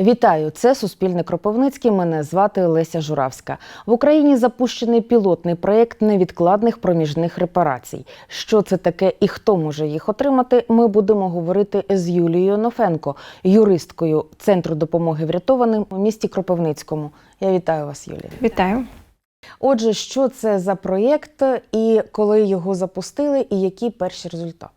Вітаю, це Суспільне Кропивницький. Мене звати Леся Журавська. В Україні запущений пілотний проєкт невідкладних проміжних репарацій. Що це таке і хто може їх отримати? Ми будемо говорити з Юлією Нофенко, юристкою Центру допомоги врятованим у місті Кропивницькому. Я вітаю вас, Юлія. Вітаю. Отже, що це за проєкт і коли його запустили, і які перші результати?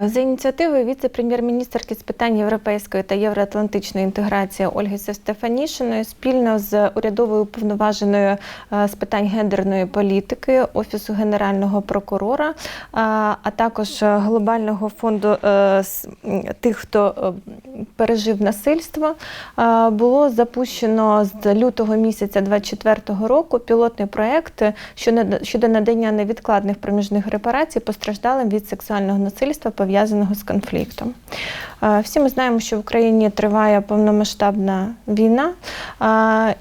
За ініціативою віце-прем'єр-міністерки з питань європейської та євроатлантичної інтеграції Ольги Стефанішиної спільно з урядовою уповноваженою е, з питань гендерної політики Офісу Генерального прокурора, а також глобального фонду е, тих, хто е, пережив насильство, було запущено з лютого місяця 2024 року пілотний проєкт щодо- щодо надання невідкладних проміжних репарацій постраждалим від сексуального насильства, пов'язаного з конфліктом. Всі ми знаємо, що в Україні триває повномасштабна війна,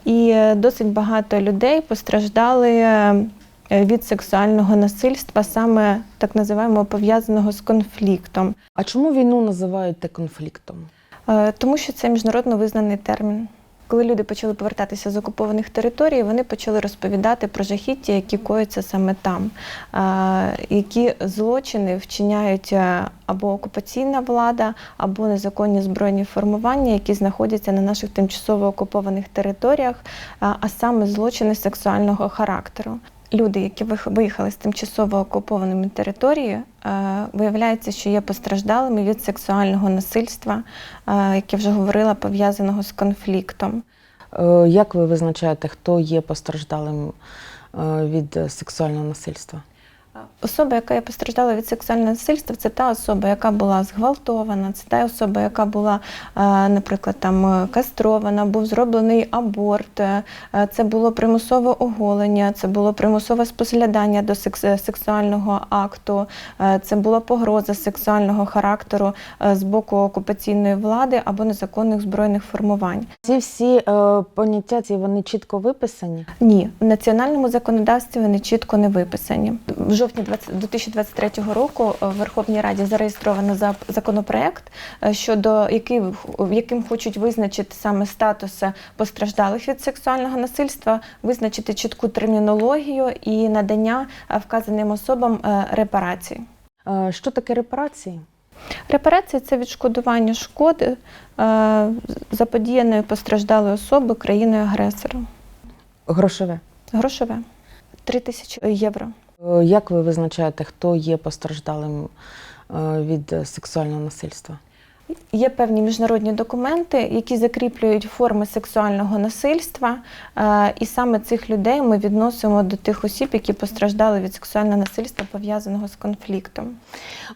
і досить багато людей постраждали. е, Від сексуального насильства, саме так називаємо пов'язаного з конфліктом, А чому війну називають конфліктом? Е, тому що це міжнародно визнаний термін. Коли люди почали повертатися з окупованих територій, вони почали розповідати про жахіття, які коються саме там, які злочини вчиняють е, або окупаційна влада, або незаконні збройні формування, які знаходяться на наших тимчасово окупованих територіях, а саме злочини сексуального характеру. Люди, які виїхали з тимчасово окупованими територією, е, виявляється, що є постраждалими від сексуального насильства, е, як я вже говорила, пов'язаного з конфліктом. Е, Як ви визначаєте, хто є постраждалим від сексуального насильства? Особа, яка є постраждала від сексуального насильства, це та особа, яка була зґвалтована, це та особа, яка була, е, наприклад, там е, кастрована, був зроблений аборт, е, це було примусове оголення, це було примусове споглядання до секс- сексуального акту, це була погроза сексуального характеру з боку окупаційної влади або незаконних збройних формувань. Ці всі е, поняття ці вони чітко виписані. Ні, в національному законодавстві вони чітко не виписані. Жовтні 20 2023 року е, в Верховній Раді зареєстровано законопроект, щодо який, яким хочуть визначити саме статус постраждалих від сексуального насильства, визначити чітку термінологію і надання е, вказаним особам е, репарацій. Що таке репарації? Репарації це відшкодування шкоди заподіяної постраждалої особи країною-агресором. Грошове. Грошове 3 тисячі євро. Е, Як ви визначаєте, хто є постраждалим е, від сексуального насильства? Є певні міжнародні документи, які закріплюють форми сексуального насильства, е, і саме цих людей ми відносимо до тих осіб, які постраждали від сексуального насильства, пов'язаного з конфліктом.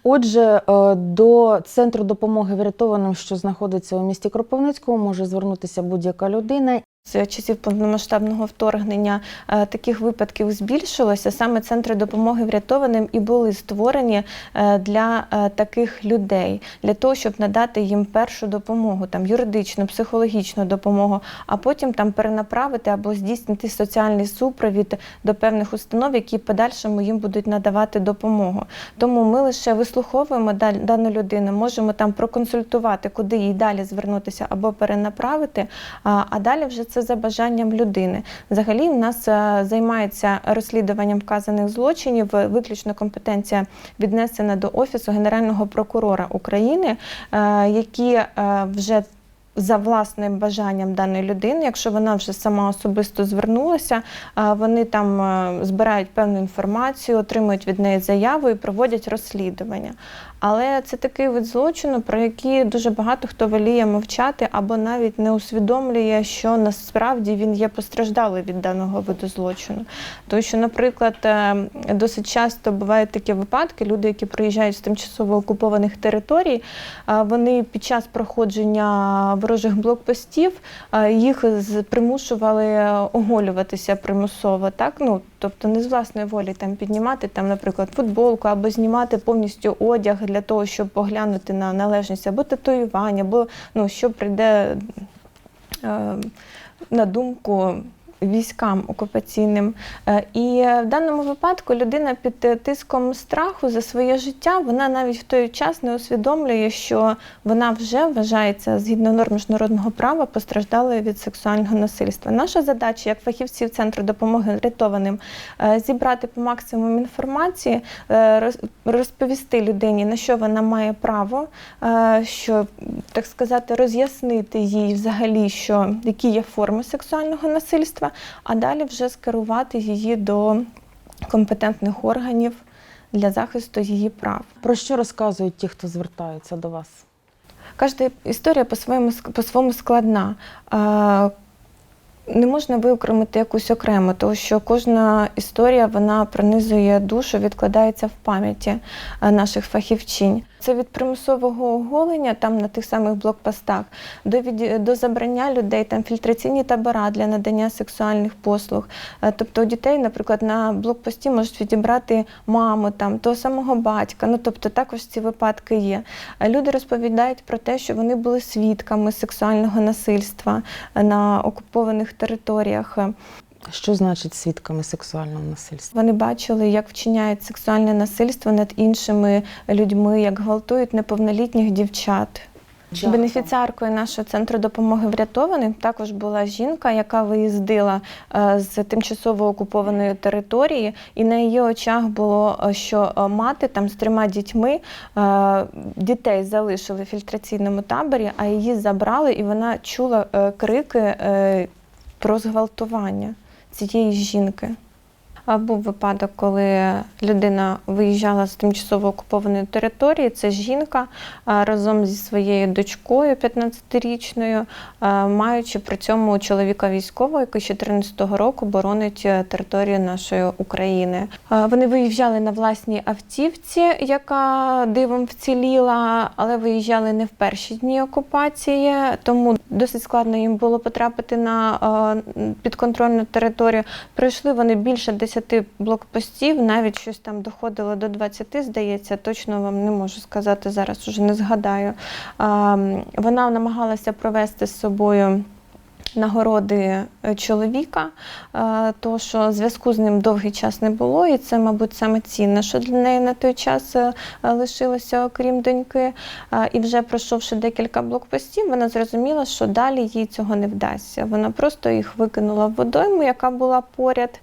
Отже, до центру допомоги врятованим, що знаходиться у місті Кропивницькому, може звернутися будь-яка людина. З часів повномасштабного вторгнення е, таких випадків збільшилося. Саме центри допомоги врятованим і були створені е, для е, таких людей, для того, щоб надати їм першу допомогу, там юридичну, психологічну допомогу, а потім там перенаправити або здійснити соціальний супровід до певних установ, які подальшому їм будуть надавати допомогу. Тому ми лише вислуховуємо дану людину, можемо там проконсультувати, куди їй далі звернутися або перенаправити. А далі вже це за бажанням людини. Взагалі, в нас е, займається розслідуванням вказаних злочинів. Виключно компетенція віднесена до Офісу Генерального прокурора України, е, які е, вже за власним бажанням даної людини, якщо вона вже сама особисто звернулася, вони там збирають певну інформацію, отримують від неї заяву і проводять розслідування. Але це такий вид злочину, про який дуже багато хто воліє мовчати або навіть не усвідомлює, що насправді він є постраждалий від даного виду злочину. Тому що, наприклад, е, досить часто бувають такі випадки, люди, які приїжджають з тимчасово окупованих територій, вони під час проходження ворожих блокпостів їх примушували оголюватися примусово, так ну тобто не з власної волі там піднімати там, наприклад, футболку або знімати повністю одяг для того, щоб поглянути на належність або татуювання, або ну що прийде е, на думку військам окупаційним. Е, І в даному випадку людина під е, тиском страху за своє життя, вона навіть в той час не усвідомлює, що вона вже вважається згідно норм міжнародного права постраждалою від сексуального насильства. Наша задача, як фахівців центру допомоги врятованим, е, зібрати по максимуму інформації, е, розповісти людині, на що вона має право, е, що так сказати, роз'яснити їй взагалі, що які є форми сексуального насильства, а далі вже скерувати її до компетентних органів для захисту її прав. Про що розказують ті, хто звертаються до вас? Кожна історія по-своєму по-своєму складна. Не можна виокремити якусь окремо, тому що кожна історія вона пронизує душу, відкладається в пам'яті е, наших фахівчинь. Це від примусового оголення там на тих самих блокпостах до від, до забрання людей, там фільтраційні табора для надання сексуальних послуг. Е, Тобто у дітей, наприклад, на блокпості можуть відібрати маму, там того самого батька. Ну тобто також ці випадки є. Е, Люди розповідають про те, що вони були свідками сексуального насильства на окупованих територіях. Що значить свідками сексуального насильства? Вони бачили, як вчиняють сексуальне насильство над іншими людьми, як гвалтують неповнолітніх дівчат. Бенефіціаркою нашого центру допомоги врятованим також була жінка, яка виїздила е, з тимчасово окупованої території, і на її очах було, е, що е, мати там з трьома дітьми дітей залишили в фільтраційному таборі, а її забрали, і вона чула крики про зґвалтування цієї жінки. Був випадок, коли людина виїжджала з тимчасово окупованої території. Це жінка разом зі своєю дочкою 15-річною, маючи при цьому чоловіка військового, який з 14-го року боронить е, територію нашої України. Вони виїжджали на власній автівці, яка дивом вціліла, але виїжджали не в перші дні окупації, тому досить складно їм було потрапити на е, підконтрольну територію. Пройшли вони більше 10 блокпостів, навіть щось там доходило до 20, здається, точно вам не можу сказати зараз, уже не згадаю. Вона намагалася провести з собою. Нагороди е, чоловіка, е, то що зв'язку з ним довгий час не було, і це, мабуть, саме цінне, що для неї на той час е, лишилося, окрім доньки. І вже пройшовши декілька блокпостів, вона зрозуміла, що далі їй цього не вдасться. Вона просто їх викинула в водойму, яка була поряд,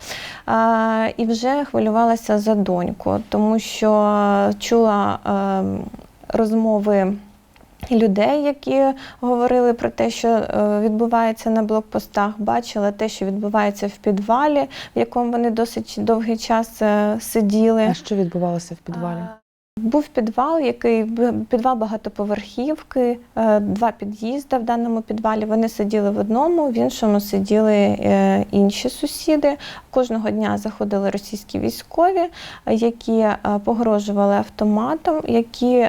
і вже хвилювалася за доньку, тому що чула е, розмови. Людей, які говорили про те, що е, відбувається на блокпостах, бачила те, що відбувається в підвалі, в якому вони досить довгий час е, сиділи. А що відбувалося в підвалі? Був підвал, який підвал багатоповерхівки, е, два під'їзди в даному підвалі. Вони сиділи в одному, в іншому сиділи інші сусіди. Кожного дня заходили російські військові, які погрожували автоматом, які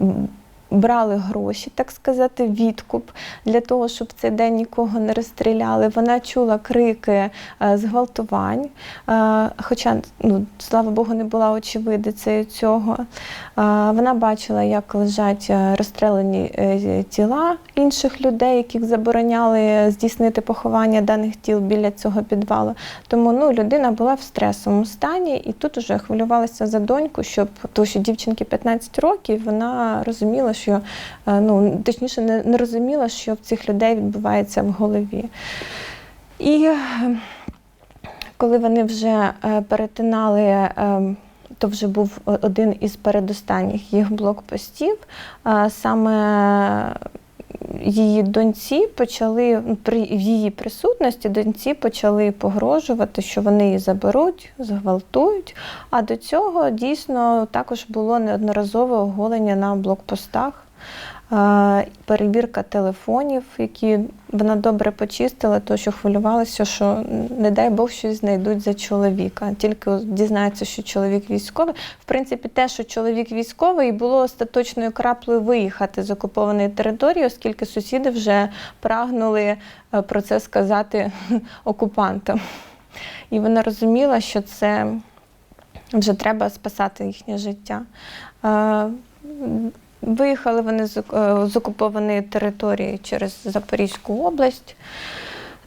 е, м, брали гроші, так сказати, відкуп для того, щоб цей день нікого не розстріляли. Вона чула крики е, зґвалтувань, е, хоча, ну, слава Богу, не була очевидицею цього. Е, Вона бачила, як лежать розстрелені тіла інших людей, яких забороняли здійснити поховання даних тіл біля цього підвалу. Тому ну, людина була в стресовому стані, і тут уже хвилювалася за доньку, щоб тому що дівчинки 15 років, вона розуміла, що е, ну точніше не, не розуміла, що в цих людей відбувається в голові. І е, коли вони вже е, перетинали. То вже був один із передостанніх їх блокпостів. Саме її доньці почали ну, при в її присутності доньці почали погрожувати, що вони її заберуть, зґвалтують. А до цього дійсно також було неодноразове оголення на блокпостах. Е, Перевірка телефонів, які вона добре почистила, тому що хвилювалася, що не дай Бог щось знайдуть за чоловіка. Тільки дізнається, що чоловік військовий. В принципі, те, що чоловік військовий, було остаточною краплею виїхати з окупованої території, оскільки сусіди вже прагнули е, про це сказати окупантам. І вона розуміла, що це вже треба спасати їхнє життя. Виїхали вони з, е, з окупованої території через Запорізьку область.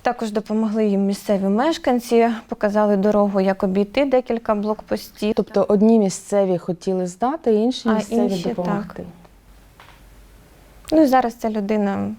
Також допомогли їм місцеві мешканці, показали дорогу, як обійти декілька блокпостів. Тобто одні місцеві хотіли здати, інші А місцеві інші допомогти. Ну і зараз ця людина,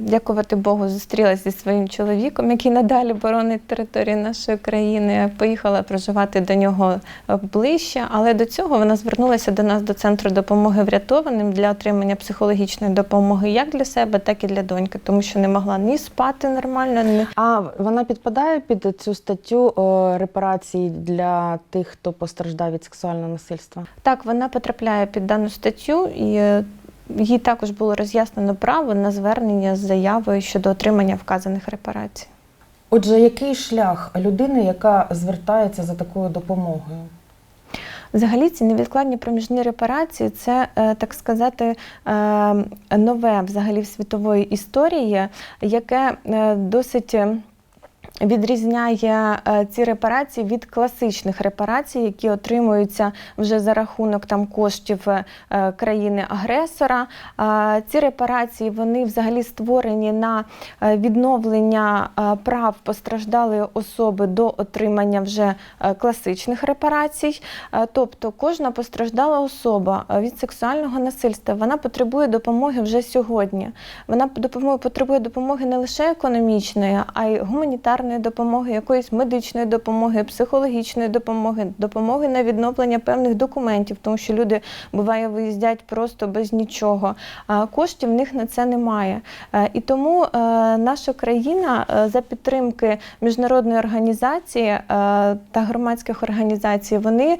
дякувати Богу, зустрілася зі своїм чоловіком, який надалі боронить територію нашої країни. Поїхала проживати до нього е, ближче, але до цього вона звернулася до нас до центру допомоги врятованим для отримання психологічної допомоги як для себе, так і для доньки, тому що не могла ні спати нормально, ні А вона підпадає під цю статтю о, репарацій для тих, хто постраждав від сексуального насильства? Так, вона потрапляє під дану статтю, і е, їй також було роз'яснено право на звернення з заявою щодо отримання вказаних репарацій. Отже, який шлях людини, яка звертається за такою допомогою? Взагалі, ці невідкладні проміжні репарації це, е, так сказати, е, нове взагалі в світової історії, яке е, досить. Відрізняє е, ці репарації від класичних репарацій, які отримуються вже за рахунок там коштів е, країни-агресора. Е, Ці репарації вони взагалі створені на відновлення прав постраждалої особи до отримання вже класичних репарацій. Тобто кожна постраждала особа від сексуального насильства вона потребує допомоги вже сьогодні. Вона потребує допомоги не лише економічної, а й гуманітарної допомоги, якоїсь медичної допомоги, психологічної допомоги, допомоги на відновлення певних документів, тому що люди буває виїздять просто без нічого. А коштів в них на це немає. Е, І тому е, наша країна е, за підтримки міжнародної організації та громадських організацій вони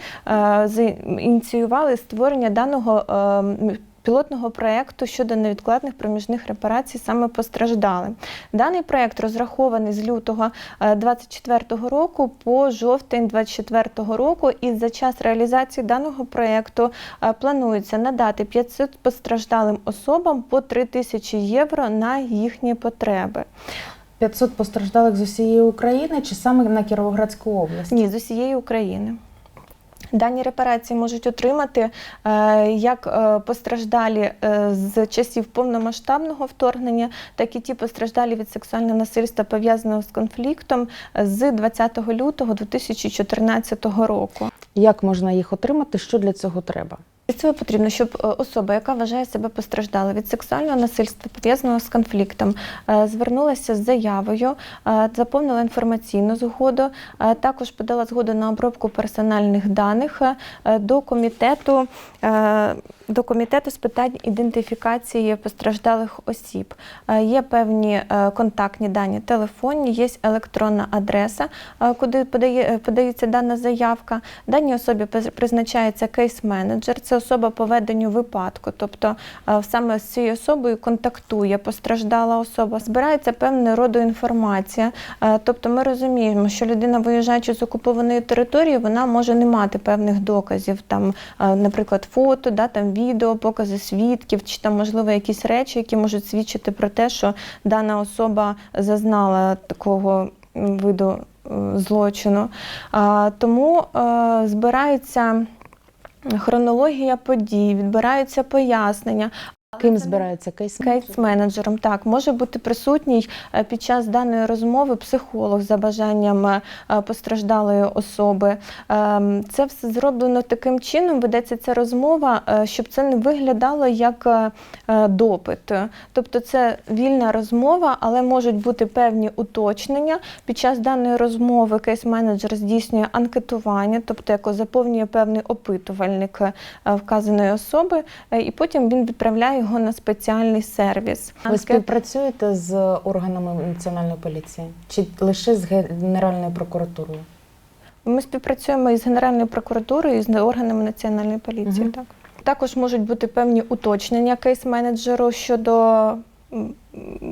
ініціювали створення даного е, м- Пілотного проєкту щодо невідкладних проміжних репарацій саме постраждалим. Даний проєкт розрахований з лютого 2024 року по жовтень 2024 року, і за час реалізації даного проєкту е, планується надати 500 постраждалим особам по 3 тисячі євро на їхні потреби. 500 постраждалих з усієї України чи саме на Кіровоградську область? Ні, з усієї України. Дані репарації можуть отримати е, як е, постраждалі е, з часів повномасштабного вторгнення, так і ті постраждалі від сексуального насильства пов'язаного з конфліктом з 20 лютого 2014 року. Як можна їх отримати? Що для цього треба? Для цього потрібно, щоб е, особа, яка вважає себе постраждалою від сексуального насильства, пов'язаного з конфліктом, е, звернулася з заявою, е, заповнила інформаційну згоду, також подала згоду на обробку персональних даних до комітету. До комітету з питань ідентифікації постраждалих осіб є певні контактні дані телефонні, є електронна адреса, куди подає, подається дана заявка. Даній особі призначається кейс-менеджер, це особа по веденню випадку, тобто е, саме з цією особою контактує постраждала особа. Збирається певне роду інформація. Е, Тобто ми розуміємо, що людина, виїжджаючи з окупованої території, вона може не мати певних доказів, там, е, наприклад, фото, да, там, відео, покази свідків, чи там, можливо, якісь речі, які можуть свідчити про те, що дана особа зазнала такого виду злочину. Тому збирається хронологія подій, відбираються пояснення. Ким збирається кейс? Кейс-менеджером так може бути присутній е, під час даної розмови психолог за бажанням е, постраждалої особи. Ем, Це все зроблено таким чином, ведеться ця розмова, е, щоб це не виглядало як е, е, допит. Тобто це вільна розмова, але можуть бути певні уточнення. Під час даної розмови кейс-менеджер здійснює анкетування, тобто як заповнює певний опитувальник е, вказаної особи, е, і потім він відправляє його на спеціальний сервіс. Ви співпрацюєте з органами національної поліції чи лише з Генеральною прокуратурою? Ми співпрацюємо із Генеральною прокуратурою і з органами національної поліції. Угу. Так. Також можуть бути певні уточнення кейс-менеджеру щодо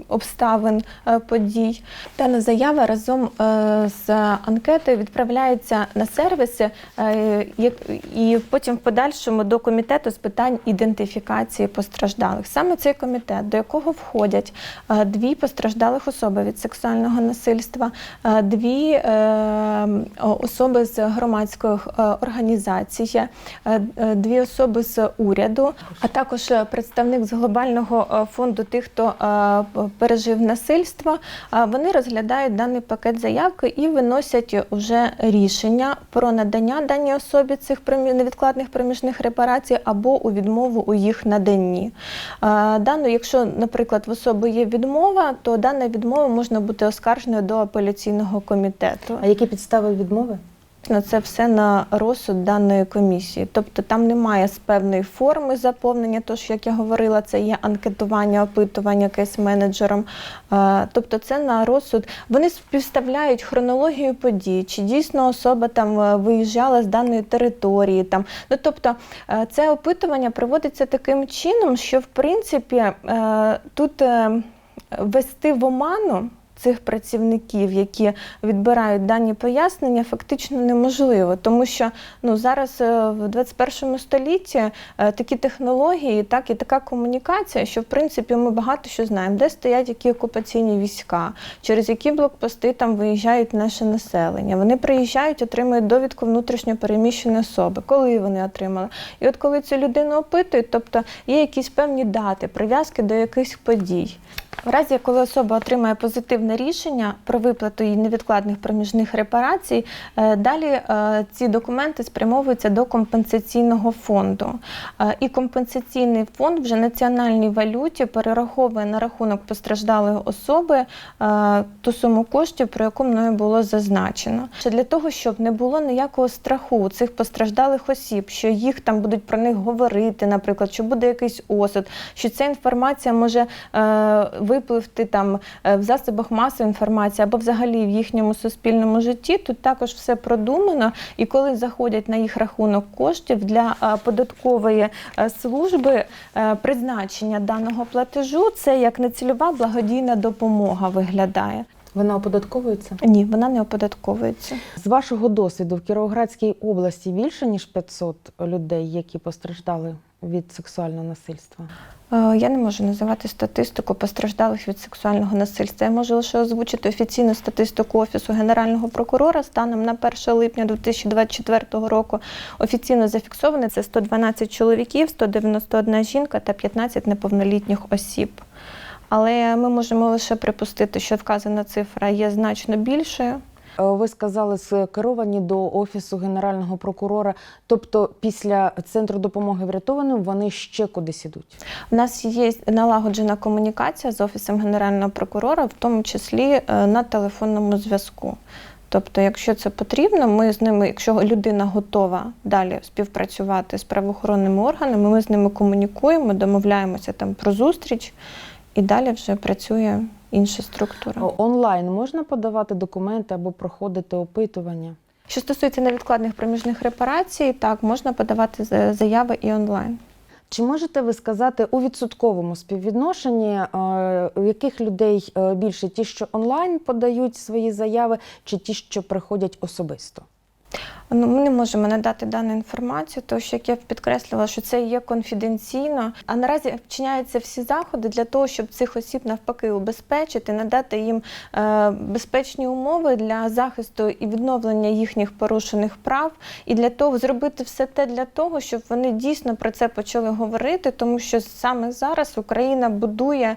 обставин е, подій. Дана заява разом е, з анкетою відправляється на сервіси е, і потім в подальшому до комітету з питань ідентифікації постраждалих. Саме цей комітет, до якого входять дві постраждалих особи від сексуального насильства, дві особи з громадської організації, дві особи з уряду, а також представник з глобального фонду тих, хто пережив насильство, вони розглядають даний пакет заявки і виносять вже рішення про надання даній особі цих невідкладних проміжних репарацій або у відмову у їх наданні. Дану, якщо, наприклад, в особи є відмова, то дана відмова можна бути оскарженою до апеляційного комітету. А які підстави відмови? На це все на розсуд даної комісії. Тобто там немає з певної форми заповнення, тож, як я говорила, це є анкетування, опитування кейс-менеджером. Е, Тобто це на розсуд. Вони співставляють хронологію подій, чи дійсно особа там е, виїжджала з даної території. Там. Ну, тобто е, це опитування проводиться таким чином, що в принципі тут ввести в оману цих працівників, які відбирають дані пояснення, фактично неможливо, тому що ну зараз е, в 21 столітті е, такі технології, так і така комунікація, що в принципі ми багато що знаємо, де стоять які окупаційні війська, через які блокпости там виїжджають наше населення. Вони приїжджають, отримують довідку внутрішньо переміщеної особи, коли вони отримали. І от коли цю людину опитують, тобто є якісь певні дати, прив'язки до якихось подій. В разі, коли особа отримає позитивне рішення про виплату їй невідкладних проміжних репарацій, е, далі е, ці документи спрямовуються до компенсаційного фонду. Е, І компенсаційний фонд вже національній валюті перераховує на рахунок постраждалої особи ту суму коштів, про яку мною було зазначено. Для того, щоб не було ніякого страху у цих постраждалих осіб, що їх там будуть про них говорити, наприклад, що буде якийсь осуд, що ця інформація може випливти там в засобах масової інформації або взагалі в їхньому суспільному житті. Тут також все продумано. І коли заходять на їх рахунок коштів для е, податкової е, служби, е, призначення даного платежу це як нецільова благодійна допомога виглядає. Вона оподатковується? Ні, вона не оподатковується. З вашого досвіду в Кіровоградській області більше ніж 500 людей, які постраждали від сексуального насильства. Е, Я не можу називати статистику постраждалих від сексуального насильства. Я можу лише озвучити офіційну статистику Офісу Генерального прокурора станом на 1 липня 2024 року. Офіційно зафіксовано це 112 чоловіків, 191 жінка та 15 неповнолітніх осіб. Але ми можемо лише припустити, що вказана цифра є значно більшою. Е, Ви сказали, скеровані до офісу генерального прокурора. Тобто, після центру допомоги врятованим вони ще кудись ідуть. У нас є налагоджена комунікація з офісом генерального прокурора, в тому числі е, на телефонному зв'язку. Тобто, якщо це потрібно, ми з ними, якщо людина готова далі співпрацювати з правоохоронними органами, ми з ними комунікуємо, домовляємося там про зустріч, і далі вже працює інша структура. Онлайн можна подавати документи або проходити опитування. Що стосується невідкладних проміжних репарацій, так можна подавати за- заяви і онлайн. Чи можете ви сказати у відсотковому співвідношенні, е, у яких людей е, більше ті, що онлайн подають свої заяви, чи ті, що приходять особисто? Ну, ми не можемо надати дану інформацію, тому що як я підкреслила, що це є конфіденційно. А наразі вчиняються всі заходи для того, щоб цих осіб навпаки убезпечити, надати їм е, безпечні умови для захисту і відновлення їхніх порушених прав, і для того зробити все те для того, щоб вони дійсно про це почали говорити, тому що саме зараз Україна будує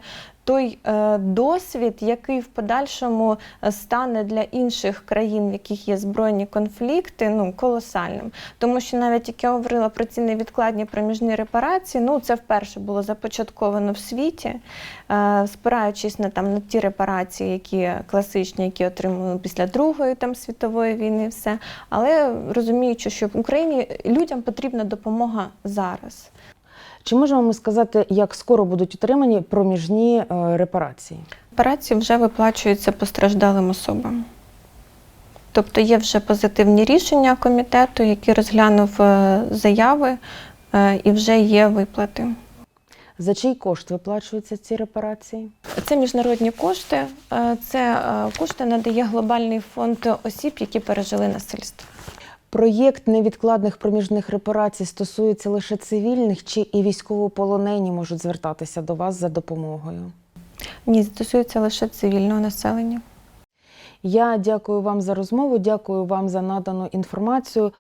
той е, досвід, який в подальшому е, стане для інших країн, в яких є збройні конфлікти, ну колосальним. Тому що навіть як я говорила про ці невідкладні проміжні репарації, ну це вперше було започатковано в світі, е, спираючись на там на ті репарації, які класичні, які отримали після Другої там світової війни, все. Але розуміючи, що в Україні людям потрібна допомога зараз. Чи можемо ми сказати, як скоро будуть отримані проміжні е, репарації? Вже виплачуються постраждалим особам. Тобто є вже позитивні рішення комітету, який розглянув е, заяви, е, і вже є виплати. За чий кошт виплачуються ці репарації? Це міжнародні кошти. Це кошти надає глобальний фонд осіб, які пережили насильство. Проєкт невідкладних проміжних репарацій стосується лише цивільних, чи і військовополонені можуть звертатися до вас за допомогою? Ні, стосується лише цивільного населення. Я дякую вам за розмову, дякую вам за надану інформацію.